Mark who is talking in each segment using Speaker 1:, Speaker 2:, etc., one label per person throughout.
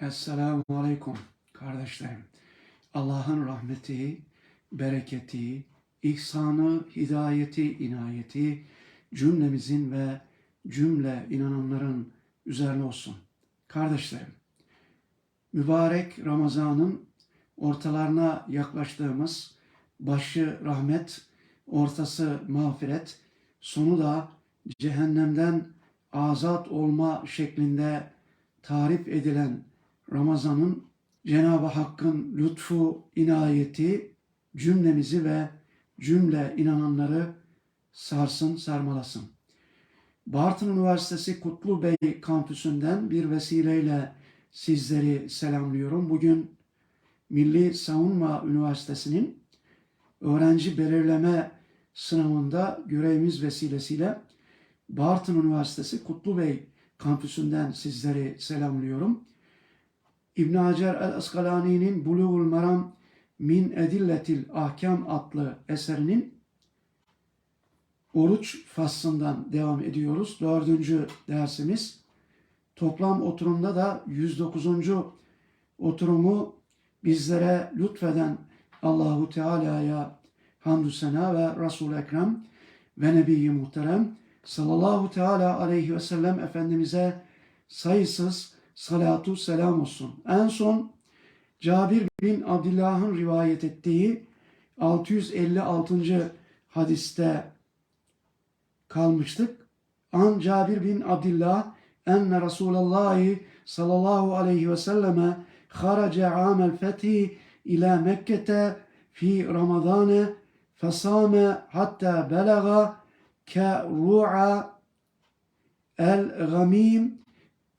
Speaker 1: Esselamu Aleyküm kardeşlerim. Allah'ın rahmeti, bereketi, ihsanı, hidayeti, inayeti cümlemizin ve cümle inananların üzerine olsun. Kardeşlerim, mübarek Ramazan'ın ortalarına yaklaştığımız başı rahmet, ortası mağfiret, sonu da cehennemden azat olma şeklinde tarif edilen Ramazan'ın Cenab-ı Hakk'ın lütfu, inayeti cümlemizi ve cümle inananları sarsın, sarmalasın. Bartın Üniversitesi Kutlu Bey kampüsünden bir vesileyle sizleri selamlıyorum. Bugün Milli Savunma Üniversitesi'nin öğrenci belirleme sınavında görevimiz vesilesiyle Bartın Üniversitesi Kutlu Bey kampüsünden sizleri selamlıyorum. İbn Hacer el-Askalani'nin Buluğul Maram Min Edilletil Ahkam adlı eserinin oruç faslından devam ediyoruz. Dördüncü dersimiz. Toplam oturumda da 109. oturumu bizlere lütfeden Allahu Teala'ya hamdü sena ve Resul Ekrem ve Nebi Muhterem sallallahu teala aleyhi ve sellem Efendimiz'e sayısız salatu selam olsun. En son Cabir bin Abdullah'ın rivayet ettiği 656. hadiste kalmıştık. An Cabir bin Abdullah enne Resulallah sallallahu aleyhi ve selleme haraca amel fethi ila Mekke'te fi Ramazan'e fesame hatta belaga ke ru'a el gamim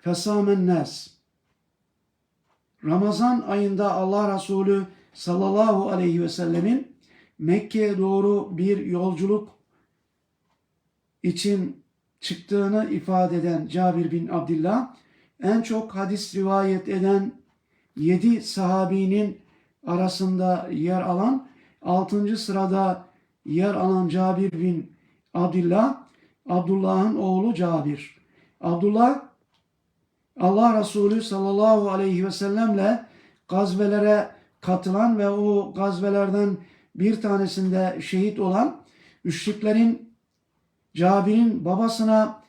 Speaker 1: fesamen nas. Ramazan ayında Allah Resulü sallallahu aleyhi ve sellemin Mekke'ye doğru bir yolculuk için çıktığını ifade eden Cabir bin Abdullah en çok hadis rivayet eden yedi sahabinin arasında yer alan altıncı sırada yer alan Cabir bin Abdullah, Abdullah'ın oğlu Cabir. Abdullah, Allah Resulü sallallahu aleyhi ve sellemle gazvelere katılan ve o gazvelerden bir tanesinde şehit olan müşriklerin Cabir'in babasına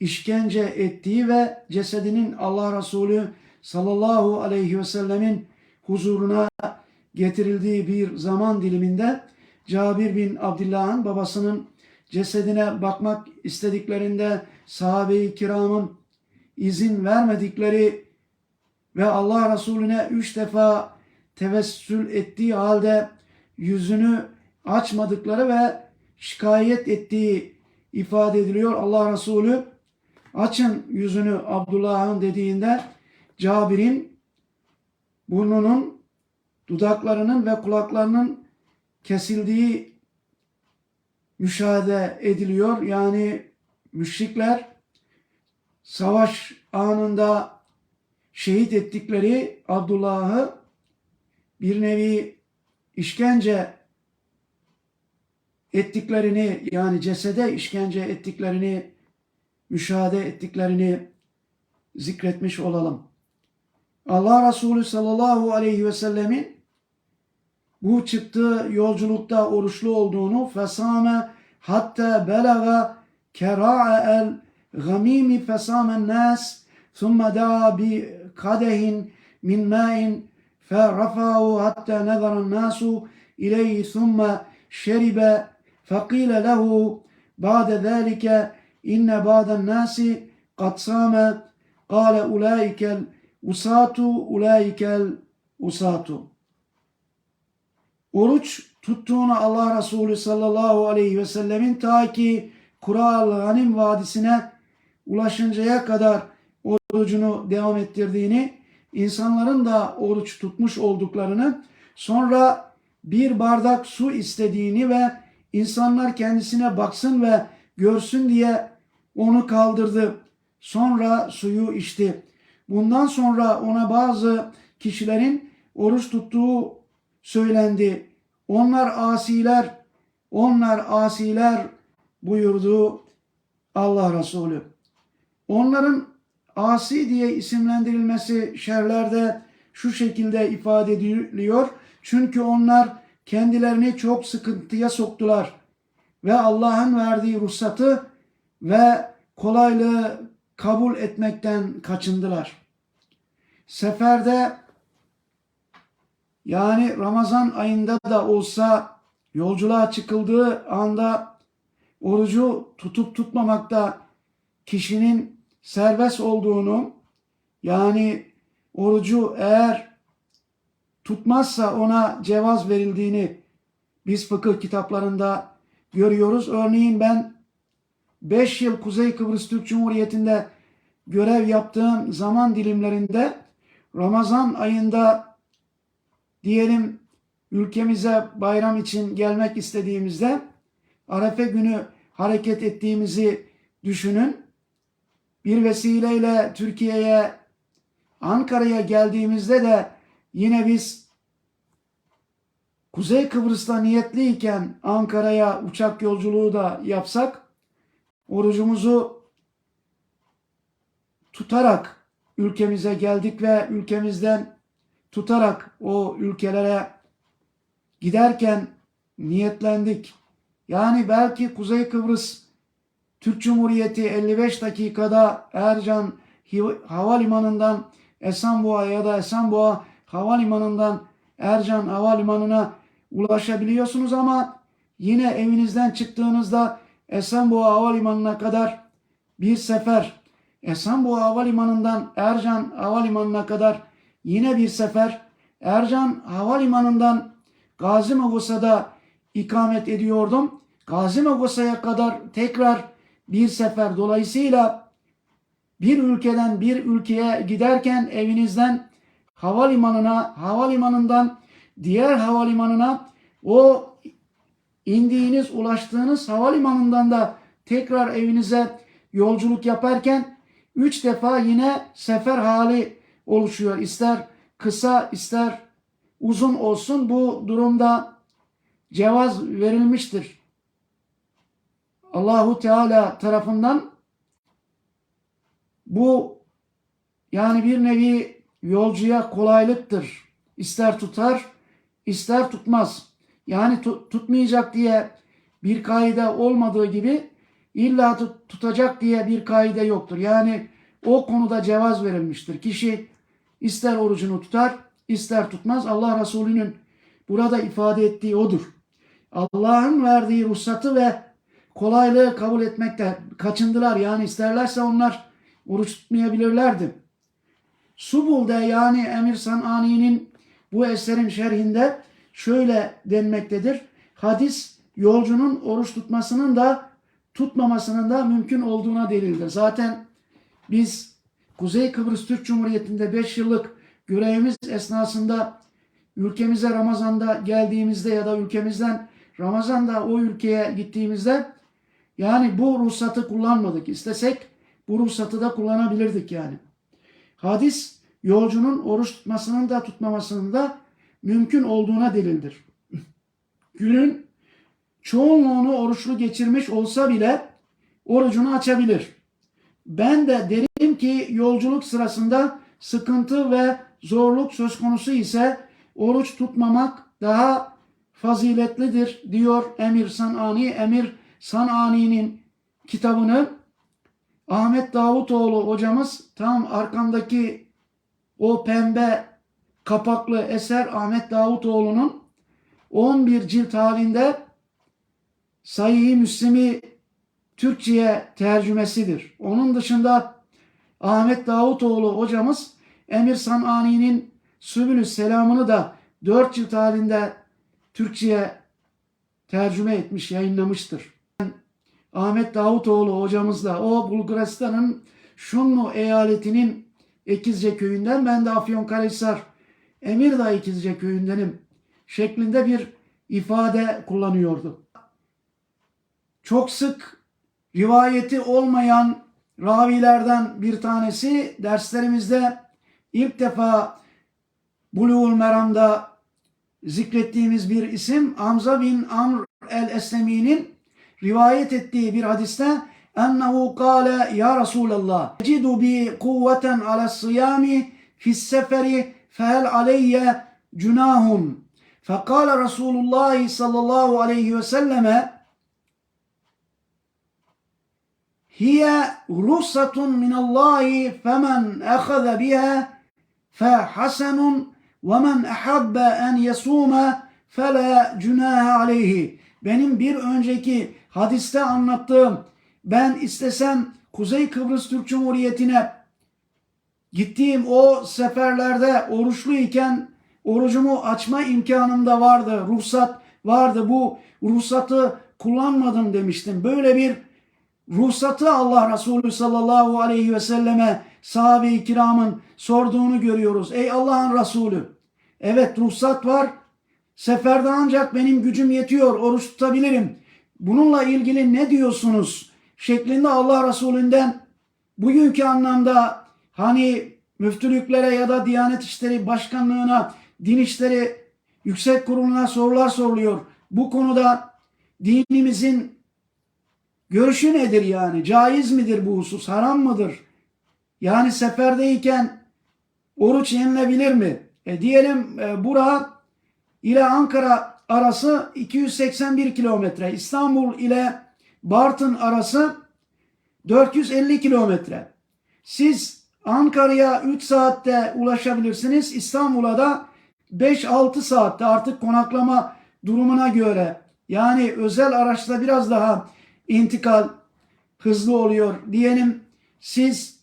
Speaker 1: işkence ettiği ve cesedinin Allah Resulü sallallahu aleyhi ve sellemin huzuruna getirildiği bir zaman diliminde Cabir bin Abdullah'ın babasının cesedine bakmak istediklerinde sahabe-i kiramın izin vermedikleri ve Allah Resulüne üç defa tevessül ettiği halde yüzünü açmadıkları ve şikayet ettiği ifade ediliyor. Allah Resulü açın yüzünü Abdullah'ın dediğinde Cabir'in burnunun, dudaklarının ve kulaklarının kesildiği müşahede ediliyor. Yani müşrikler savaş anında şehit ettikleri Abdullah'ı bir nevi işkence ettiklerini yani cesede işkence ettiklerini müşahede ettiklerini zikretmiş olalım. Allah Resulü sallallahu aleyhi ve sellemin bu çıktığı yolculukta oruçlu olduğunu fesame hatta belaga kera'a el gamimi fesamen nas thumma da'a bi kadehin min ma'in فرفعه حتى نظر الناس إليه ثم شرب فقيل له بعد ذلك إن بعض الناس قد صام قال أولئك الأساة أولئك الأساة oruç tuttuğunu Allah Resulü sallallahu aleyhi ve sellemin ta ki Kural Hanim Vadisi'ne ulaşıncaya kadar orucunu devam ettirdiğini, insanların da oruç tutmuş olduklarını, sonra bir bardak su istediğini ve insanlar kendisine baksın ve görsün diye onu kaldırdı. Sonra suyu içti. Bundan sonra ona bazı kişilerin oruç tuttuğu söylendi. Onlar asiler, onlar asiler buyurdu Allah Resulü. Onların asi diye isimlendirilmesi şerlerde şu şekilde ifade ediliyor. Çünkü onlar kendilerini çok sıkıntıya soktular ve Allah'ın verdiği ruhsatı ve kolaylığı kabul etmekten kaçındılar. Seferde yani Ramazan ayında da olsa yolculuğa çıkıldığı anda orucu tutup tutmamakta kişinin serbest olduğunu yani orucu eğer tutmazsa ona cevaz verildiğini biz fıkıh kitaplarında görüyoruz. Örneğin ben 5 yıl Kuzey Kıbrıs Türk Cumhuriyeti'nde görev yaptığım zaman dilimlerinde Ramazan ayında diyelim ülkemize bayram için gelmek istediğimizde Arefe günü hareket ettiğimizi düşünün. Bir vesileyle Türkiye'ye Ankara'ya geldiğimizde de yine biz Kuzey Kıbrıs'ta niyetliyken Ankara'ya uçak yolculuğu da yapsak orucumuzu tutarak ülkemize geldik ve ülkemizden tutarak o ülkelere giderken niyetlendik. Yani belki Kuzey Kıbrıs Türk Cumhuriyeti 55 dakikada Ercan Havalimanı'ndan Esenboğa ya da Esenboğa Havalimanı'ndan Ercan Havalimanı'na ulaşabiliyorsunuz ama yine evinizden çıktığınızda Esenboğa Havalimanı'na kadar bir sefer, Esenboğa Havalimanı'ndan Ercan Havalimanı'na kadar yine bir sefer, Ercan Havalimanı'ndan Gazi Magosa'da ikamet ediyordum. Gazi Magosa'ya kadar tekrar bir sefer. Dolayısıyla bir ülkeden bir ülkeye giderken evinizden havalimanına, havalimanından diğer havalimanına o indiğiniz, ulaştığınız havalimanından da tekrar evinize yolculuk yaparken üç defa yine sefer hali oluşuyor. İster kısa ister uzun olsun bu durumda cevaz verilmiştir. Allahu Teala tarafından bu yani bir nevi yolcuya kolaylıktır. İster tutar, ister tutmaz. Yani tut, tutmayacak diye bir kaide olmadığı gibi illa tut, tutacak diye bir kaide yoktur. Yani o konuda cevaz verilmiştir. Kişi ister orucunu tutar, ister tutmaz. Allah Resulü'nün burada ifade ettiği odur. Allah'ın verdiği ruhsatı ve kolaylığı kabul etmekte kaçındılar. Yani isterlerse onlar oruç tutmayabilirlerdi. Subul'de yani Emir Sanani'nin bu eserin şerhinde şöyle denmektedir. Hadis yolcunun oruç tutmasının da tutmamasının da mümkün olduğuna delildir. Zaten biz Kuzey Kıbrıs Türk Cumhuriyeti'nde 5 yıllık görevimiz esnasında ülkemize Ramazan'da geldiğimizde ya da ülkemizden Ramazan'da o ülkeye gittiğimizde yani bu ruhsatı kullanmadık. İstesek bu ruhsatı da kullanabilirdik yani. Hadis yolcunun oruç tutmasının da tutmamasının da mümkün olduğuna delildir. Günün çoğunluğunu oruçlu geçirmiş olsa bile orucunu açabilir. Ben de derim ki yolculuk sırasında sıkıntı ve zorluk söz konusu ise oruç tutmamak daha faziletlidir diyor Emir Sanani. Emir Sanani'nin kitabını Ahmet Davutoğlu hocamız tam arkamdaki o pembe kapaklı eser Ahmet Davutoğlu'nun 11 cilt halinde Sahih-i Müslim'i Türkçe'ye tercümesidir. Onun dışında Ahmet Davutoğlu hocamız Emir Sanani'nin Sübülü Selam'ını da 4 cilt halinde Türkçe'ye tercüme etmiş, yayınlamıştır. Ahmet Davutoğlu hocamızla o Bulgaristan'ın Şunlu eyaletinin Ekizce köyünden ben de Afyonkarahisar Emirdağ Ekizce köyündenim şeklinde bir ifade kullanıyordu. Çok sık rivayeti olmayan ravilerden bir tanesi derslerimizde ilk defa Buluğul Meram'da zikrettiğimiz bir isim Hamza bin Amr el-Eslemi'nin rivayet ettiği bir hadiste ennehu kâle ya Resulallah ecidu bi kuvveten ala sıyami fis seferi fehel aleyye cunahum fekâle Resulullah sallallahu aleyhi ve selleme hiye ruhsatun minallahi femen ehaze biha fehasenun ve men ahabbe en yesume fela cunahe aleyhi benim bir önceki hadiste anlattığım ben istesem Kuzey Kıbrıs Türk Cumhuriyeti'ne gittiğim o seferlerde oruçlu iken orucumu açma imkanım da vardı. Ruhsat vardı. Bu ruhsatı kullanmadım demiştim. Böyle bir ruhsatı Allah Resulü sallallahu aleyhi ve selleme sahabe-i kiramın sorduğunu görüyoruz. Ey Allah'ın Resulü evet ruhsat var. Seferde ancak benim gücüm yetiyor. Oruç tutabilirim. Bununla ilgili ne diyorsunuz? Şeklinde Allah Resulü'nden bugünkü anlamda hani müftülüklere ya da Diyanet İşleri Başkanlığına, Din İşleri Yüksek Kurulu'na sorular soruluyor. Bu konuda dinimizin görüşü nedir yani? Caiz midir bu husus? Haram mıdır? Yani seferdeyken oruç yenilebilir mi? E diyelim e, bura ile Ankara arası 281 kilometre. İstanbul ile Bartın arası 450 kilometre. Siz Ankara'ya 3 saatte ulaşabilirsiniz. İstanbul'a da 5-6 saatte artık konaklama durumuna göre. Yani özel araçla biraz daha intikal hızlı oluyor. Diyelim siz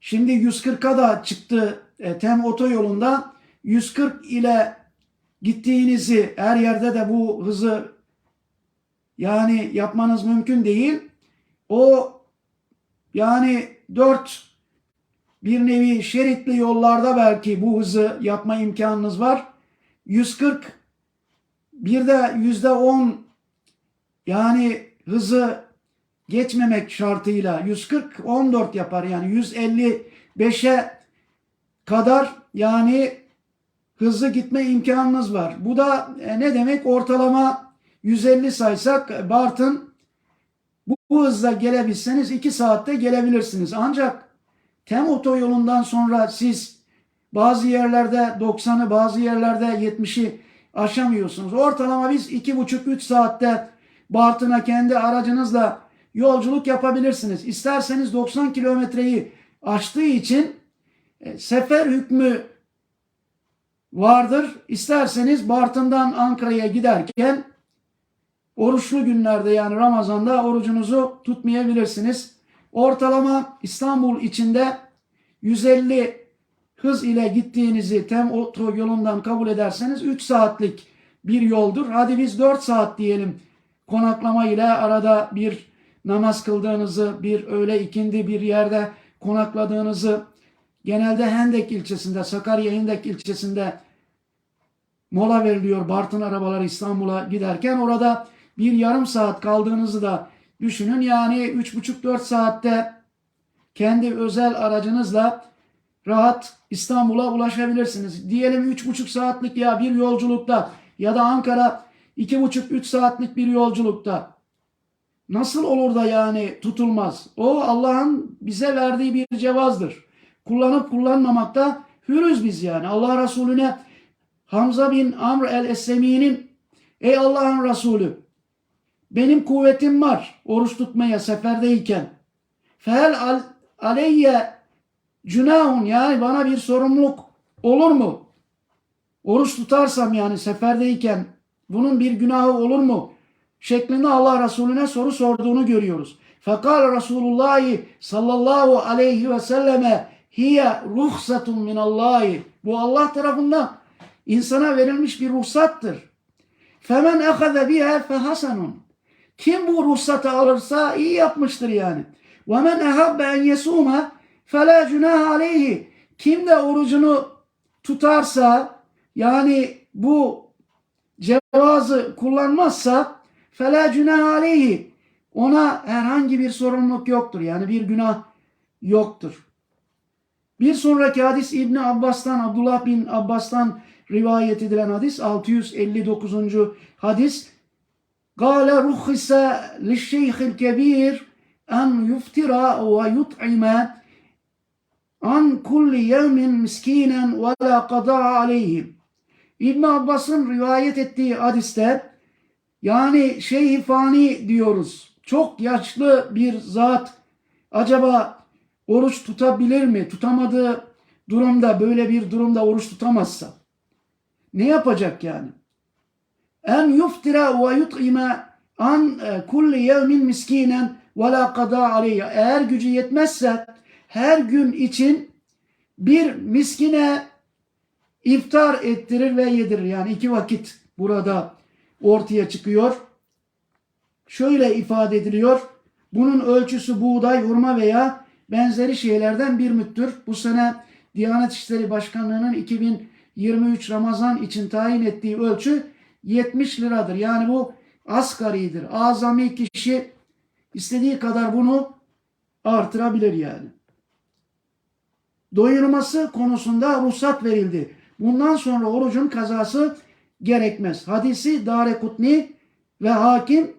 Speaker 1: şimdi 140'a da çıktı e, TEM otoyolunda 140 ile gittiğinizi her yerde de bu hızı yani yapmanız mümkün değil. O yani 4 bir nevi şeritli yollarda belki bu hızı yapma imkanınız var. 140 bir de yüzde 10 yani hızı geçmemek şartıyla 140 14 yapar yani 155'e kadar yani hızlı gitme imkanınız var. Bu da e, ne demek? Ortalama 150 saysak Bartın bu, bu hızla gelebilseniz 2 saatte gelebilirsiniz. Ancak Tem otoyolundan sonra siz bazı yerlerde 90'ı bazı yerlerde 70'i aşamıyorsunuz. Ortalama biz 2,5-3 saatte Bartın'a kendi aracınızla yolculuk yapabilirsiniz. İsterseniz 90 kilometreyi aştığı için e, sefer hükmü vardır. İsterseniz Bartın'dan Ankara'ya giderken oruçlu günlerde yani Ramazan'da orucunuzu tutmayabilirsiniz. Ortalama İstanbul içinde 150 hız ile gittiğinizi tem otoyolundan kabul ederseniz 3 saatlik bir yoldur. Hadi biz 4 saat diyelim konaklama ile arada bir namaz kıldığınızı, bir öğle ikindi bir yerde konakladığınızı genelde Hendek ilçesinde, Sakarya Hendek ilçesinde mola veriliyor Bartın arabaları İstanbul'a giderken orada bir yarım saat kaldığınızı da düşünün. Yani 3,5-4 saatte kendi özel aracınızla rahat İstanbul'a ulaşabilirsiniz. Diyelim 3,5 saatlik ya bir yolculukta ya da Ankara 2,5-3 saatlik bir yolculukta nasıl olur da yani tutulmaz? O Allah'ın bize verdiği bir cevazdır. Kullanıp kullanmamakta hürüz biz yani. Allah Resulüne Hamza bin Amr el-Eslemi'nin ey Allah'ın Resulü benim kuvvetim var oruç tutmaya seferdeyken. Fel al, aleyye cünahun yani bana bir sorumluluk olur mu? Oruç tutarsam yani seferdeyken bunun bir günahı olur mu? Şeklinde Allah Resulüne soru sorduğunu görüyoruz. Fekal Resulullah sallallahu aleyhi ve selleme hiye ruhsatun minallahi. Bu Allah tarafından insana verilmiş bir ruhsattır. Femen ahaza biha fehasanun. Kim bu ruhsatı alırsa iyi yapmıştır yani. Ve men ahabbe en yesuma fela cunah aleyhi. Kim de orucunu tutarsa yani bu cevazı kullanmazsa fela cunah aleyhi. Ona herhangi bir sorumluluk yoktur. Yani bir günah yoktur. Bir sonraki hadis İbn Abbas'tan Abdullah bin Abbas'tan rivayet edilen hadis 659. hadis. Gale ruhisa lişşeyhil kebir en yuftira ve yut'ime an kulli yevmin miskinen ve la qada aleyhim. İbn Abbas'ın rivayet ettiği hadiste yani şeyh fani diyoruz. Çok yaşlı bir zat acaba oruç tutabilir mi? Tutamadığı durumda böyle bir durumda oruç tutamazsa ne yapacak yani? En yuftira ve yut'ime an e, kulli yevmin miskinen ve la qada aleyhi. Eğer gücü yetmezse her gün için bir miskine iftar ettirir ve yedirir. Yani iki vakit burada ortaya çıkıyor. Şöyle ifade ediliyor. Bunun ölçüsü buğday, hurma veya benzeri şeylerden bir müttür. Bu sene Diyanet İşleri Başkanlığı'nın 2023 Ramazan için tayin ettiği ölçü 70 liradır. Yani bu asgaridir. Azami kişi istediği kadar bunu artırabilir yani. Doyurması konusunda ruhsat verildi. Bundan sonra orucun kazası gerekmez. Hadisi Darekutni ve hakim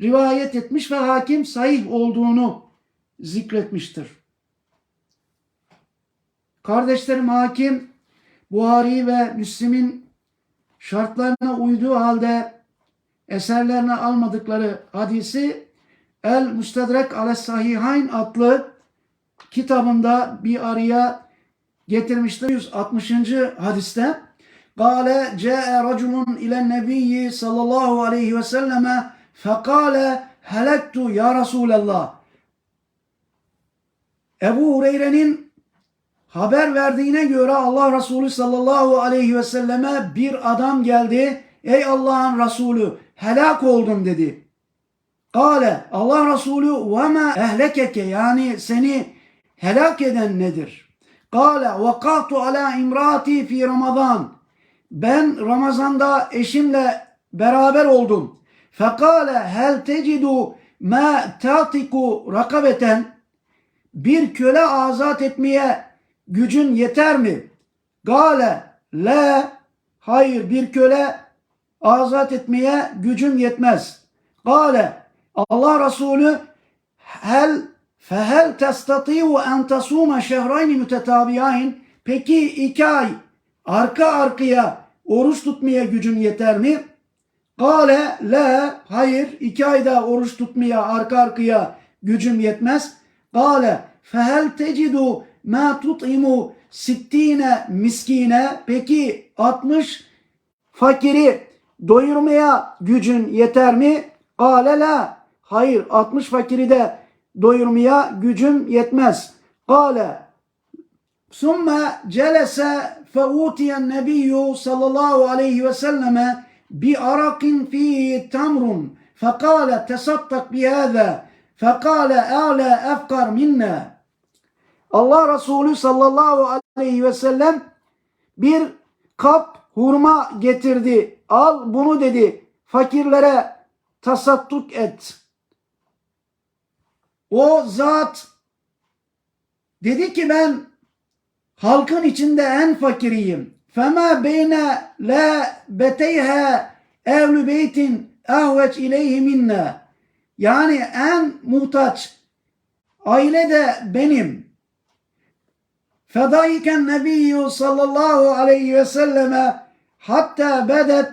Speaker 1: rivayet etmiş ve hakim sahih olduğunu zikretmiştir. Kardeşlerim hakim Buhari ve Müslim'in şartlarına uyduğu halde eserlerine almadıkları hadisi El Müstedrek Ale Sahihayn adlı kitabında bir araya getirmiştir. 160. hadiste Kale ce'e raculun ile nebiyyi sallallahu aleyhi ve selleme fekale helektu ya Resulallah. Ebu Hureyre'nin haber verdiğine göre Allah Resulü sallallahu aleyhi ve selleme bir adam geldi. Ey Allah'ın Resulü helak oldum dedi. Kale Allah Resulü ve ma ehlekeke yani seni helak eden nedir? Kale vakatu ala imraati fi Ramazan. Ben Ramazan'da eşimle beraber oldum. Fekale hel tecidu ma tatiku rakabeten. Bir köle azat etmeye gücün yeter mi? Gale la hayır bir köle azat etmeye gücüm yetmez. Gale Allah Resulü hel fehel testati'u en tasuma şehrayni mütetabiyain peki iki ay arka arkaya oruç tutmaya gücün yeter mi? Gale la hayır iki ayda oruç tutmaya arka arkaya gücüm yetmez. Kale fehel tecidu ma tut'imu sittine miskine. Peki 60 fakiri doyurmaya gücün yeter mi? Kale la. Hayır 60 fakiri de doyurmaya gücüm yetmez. Kale Sümme celese feutiyen nebiyyü sallallahu aleyhi ve selleme bi arakin fihi tamrun. Fekale tesattak bihâzâ. Fekale ale efkar minne. Allah Resulü sallallahu aleyhi ve sellem bir kap hurma getirdi. Al bunu dedi. Fakirlere tasattuk et. O zat dedi ki ben halkın içinde en fakiriyim. Fema beyne la beteyha evlü beytin ahveç ileyhi minna. Yani en muhtaç aile de benim. Fedaiken nebiyyü sallallahu aleyhi ve selleme hatta bedet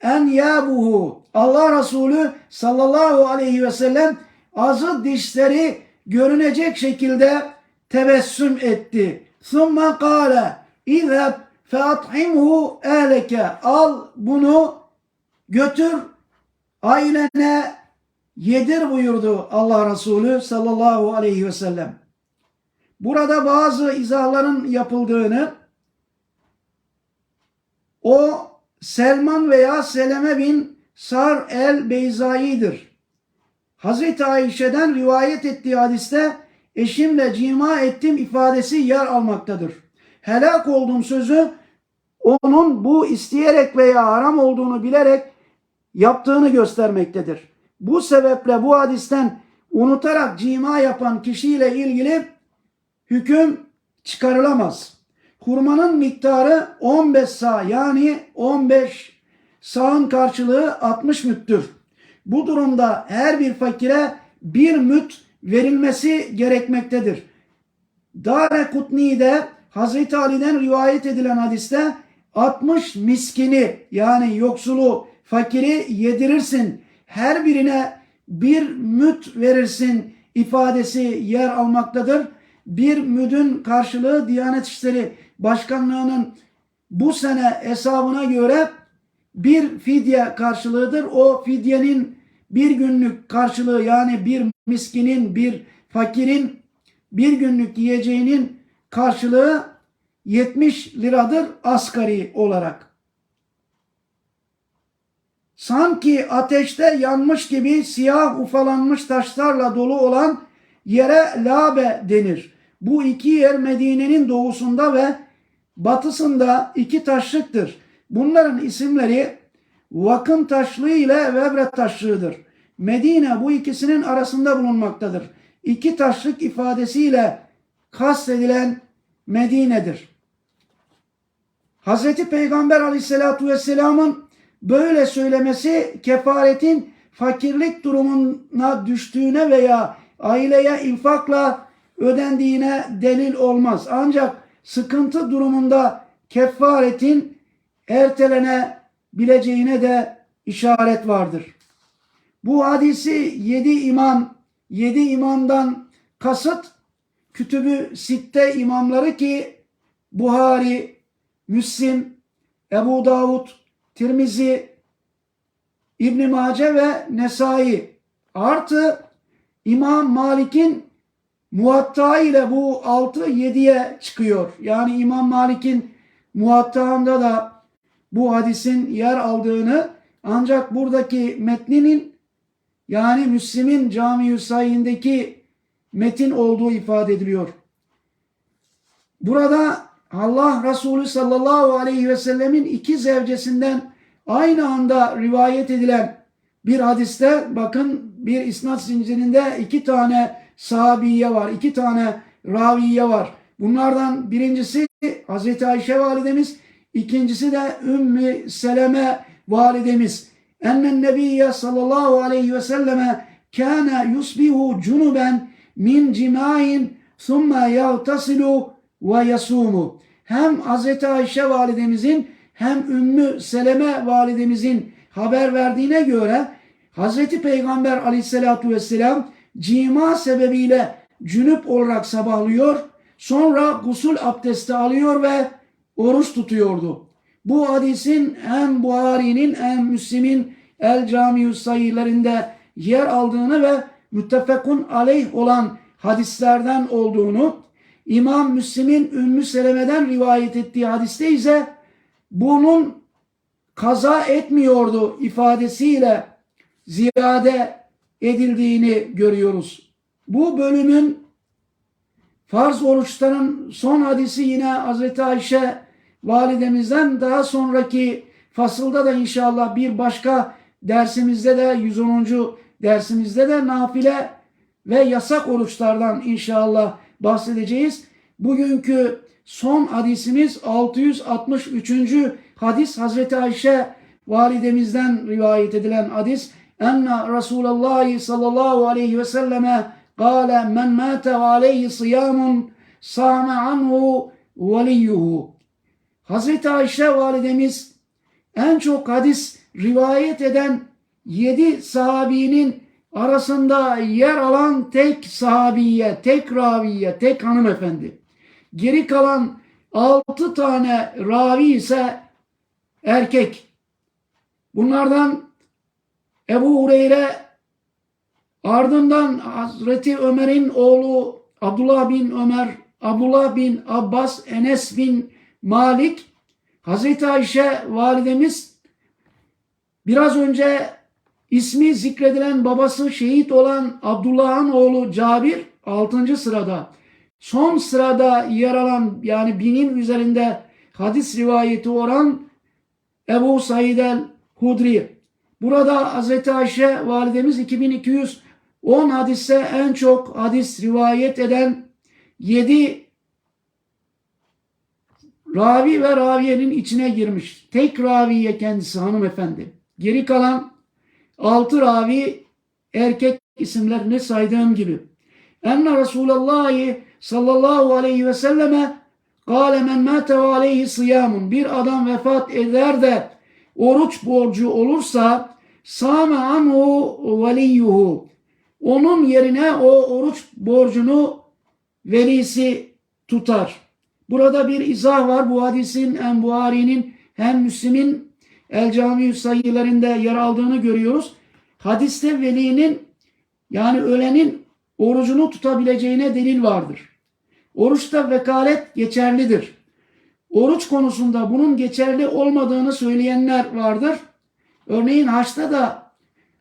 Speaker 1: en yabuhu. Allah Resulü sallallahu aleyhi ve sellem azı dişleri görünecek şekilde tebessüm etti. Thumma kâle İzheb feathimhu ehleke. Al bunu götür ailene yedir buyurdu Allah Resulü sallallahu aleyhi ve sellem. Burada bazı izahların yapıldığını o Selman veya Seleme bin Sar el Beyzai'dir. Hazreti Ayşe'den rivayet ettiği hadiste eşimle cima ettim ifadesi yer almaktadır. Helak olduğum sözü onun bu isteyerek veya haram olduğunu bilerek yaptığını göstermektedir. Bu sebeple bu hadisten unutarak cima yapan kişiyle ilgili hüküm çıkarılamaz. Hurmanın miktarı 15 sağ yani 15 sağın karşılığı 60 müttür. Bu durumda her bir fakire bir müt verilmesi gerekmektedir. Dare Kutni'de Hazreti Ali'den rivayet edilen hadiste 60 miskini yani yoksulu, fakiri yedirirsin. Her birine bir müt verirsin ifadesi yer almaktadır. Bir müdün karşılığı Diyanet İşleri Başkanlığı'nın bu sene hesabına göre bir fidye karşılığıdır. O fidyenin bir günlük karşılığı yani bir miskinin, bir fakirin bir günlük yiyeceğinin karşılığı 70 liradır asgari olarak. Sanki ateşte yanmış gibi siyah ufalanmış taşlarla dolu olan yere Labe denir. Bu iki yer Medine'nin doğusunda ve batısında iki taşlıktır. Bunların isimleri Vakın taşlığı ile Vebret taşlığıdır. Medine bu ikisinin arasında bulunmaktadır. İki taşlık ifadesiyle kastedilen Medine'dir. Hazreti Peygamber aleyhissalatu vesselamın böyle söylemesi kefaretin fakirlik durumuna düştüğüne veya aileye infakla ödendiğine delil olmaz. Ancak sıkıntı durumunda kefaretin ertelenebileceğine de işaret vardır. Bu hadisi yedi imam, yedi imamdan kasıt kütübü sitte imamları ki Buhari, Müslim, Ebu Davud, Tirmizi, İbn Mace ve Nesai artı İmam Malik'in Muatta ile bu 6-7'ye çıkıyor. Yani İmam Malik'in Muatta'ında da bu hadisin yer aldığını ancak buradaki metninin yani Müslim'in Cami-i metin olduğu ifade ediliyor. Burada Allah Resulü sallallahu aleyhi ve sellemin iki zevcesinden aynı anda rivayet edilen bir hadiste bakın bir isnat zincirinde iki tane sahabiye var, iki tane raviye var. Bunlardan birincisi Hazreti Ayşe validemiz, ikincisi de Ümmü Seleme validemiz. Ennen nebiyye sallallahu aleyhi ve selleme kâne yusbihu cunuben min cimain thumma yagtasilu ve yasumu. Hem Hazreti Ayşe validemizin hem Ümmü Seleme validemizin haber verdiğine göre Hazreti Peygamber aleyhissalatu vesselam cima sebebiyle cünüp olarak sabahlıyor. Sonra gusül abdesti alıyor ve oruç tutuyordu. Bu hadisin hem Buhari'nin hem Müslim'in El Camiü sayılarında yer aldığını ve müttefekun aleyh olan hadislerden olduğunu, İmam Müslim'in Ümmü Seleme'den rivayet ettiği hadiste ise bunun kaza etmiyordu ifadesiyle ziyade edildiğini görüyoruz. Bu bölümün farz oruçların son hadisi yine Hazreti Ayşe validemizden daha sonraki fasılda da inşallah bir başka dersimizde de 110. dersimizde de nafile ve yasak oruçlardan inşallah bahsedeceğiz. Bugünkü son hadisimiz 663. hadis Hazreti Ayşe validemizden rivayet edilen hadis. Enne Resulullah sallallahu aleyhi ve selleme kâle men mâte ve aleyhi siyamun sâme anhu veliyyuhu. Hazreti Ayşe validemiz en çok hadis rivayet eden yedi sahabinin arasında yer alan tek sahabiye, tek raviye, tek hanımefendi. Geri kalan altı tane ravi ise erkek. Bunlardan Ebu Hureyre ardından Hazreti Ömer'in oğlu Abdullah bin Ömer, Abdullah bin Abbas, Enes bin Malik, Hazreti Ayşe validemiz biraz önce ismi zikredilen babası şehit olan Abdullah'ın oğlu Cabir 6. sırada. Son sırada yer alan yani binin üzerinde hadis rivayeti olan Ebu Said el-Hudri. Burada Hazreti Ayşe validemiz 2210 hadiste en çok hadis rivayet eden 7 ravi ve raviyenin içine girmiş. Tek raviye kendisi hanımefendi. Geri kalan altı ravi erkek isimlerini saydığım gibi. enne Resulallah sallallahu aleyhi ve selleme Kâle men mâte ve aleyhi sıyamun. Bir adam vefat eder de oruç borcu olursa sâme anhu veliyyuhu. Onun yerine o oruç borcunu velisi tutar. Burada bir izah var. Bu hadisin hem Buhari'nin hem Müslim'in El Cami sayılarında yer aldığını görüyoruz. Hadiste velinin yani ölenin orucunu tutabileceğine delil vardır. Oruçta vekalet geçerlidir. Oruç konusunda bunun geçerli olmadığını söyleyenler vardır. Örneğin haçta da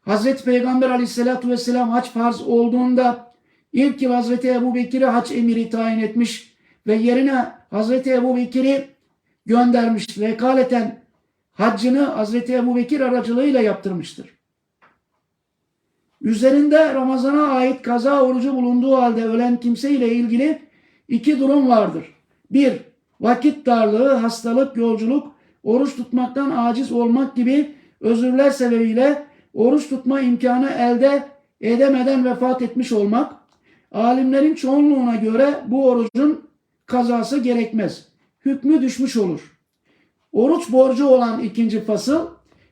Speaker 1: Hazreti Peygamber aleyhissalatü vesselam haç farz olduğunda ilk yıl Hazreti Ebu Bekir'i haç emiri tayin etmiş ve yerine Hazreti Ebu Bekir'i göndermiş. Vekaleten haccını Hazreti Ebu Bekir aracılığıyla yaptırmıştır. Üzerinde Ramazan'a ait kaza orucu bulunduğu halde ölen kimse ile ilgili iki durum vardır. Bir, vakit darlığı, hastalık, yolculuk, oruç tutmaktan aciz olmak gibi özürler sebebiyle oruç tutma imkanı elde edemeden vefat etmiş olmak. Alimlerin çoğunluğuna göre bu orucun kazası gerekmez. Hükmü düşmüş olur. Oruç borcu olan ikinci fasıl,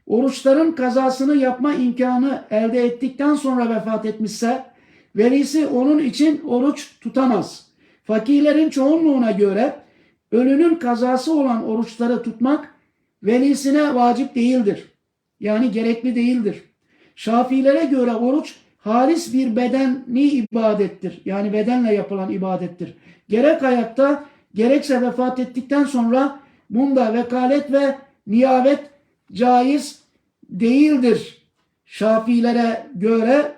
Speaker 1: oruçların kazasını yapma imkanı elde ettikten sonra vefat etmişse, velisi onun için oruç tutamaz. Fakirlerin çoğunluğuna göre ölünün kazası olan oruçları tutmak velisine vacip değildir. Yani gerekli değildir. Şafilere göre oruç halis bir bedeni ibadettir. Yani bedenle yapılan ibadettir. Gerek hayatta gerekse vefat ettikten sonra bunda vekalet ve niyavet caiz değildir. Şafilere göre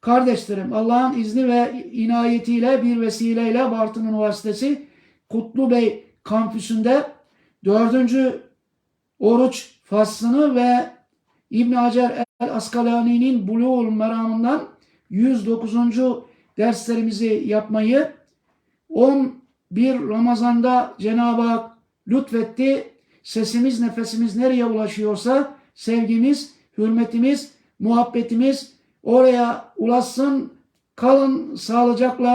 Speaker 1: kardeşlerim Allah'ın izni ve inayetiyle bir vesileyle Bartın Üniversitesi Kutlu Bey kampüsünde dördüncü oruç faslını ve İbn Hacer el Askalani'nin Buluğul Meram'ından 109. derslerimizi yapmayı 11 Ramazan'da Cenab-ı Hak lütfetti. Sesimiz, nefesimiz nereye ulaşıyorsa sevgimiz, hürmetimiz, muhabbetimiz oraya ulaşsın. Kalın sağlıcakla.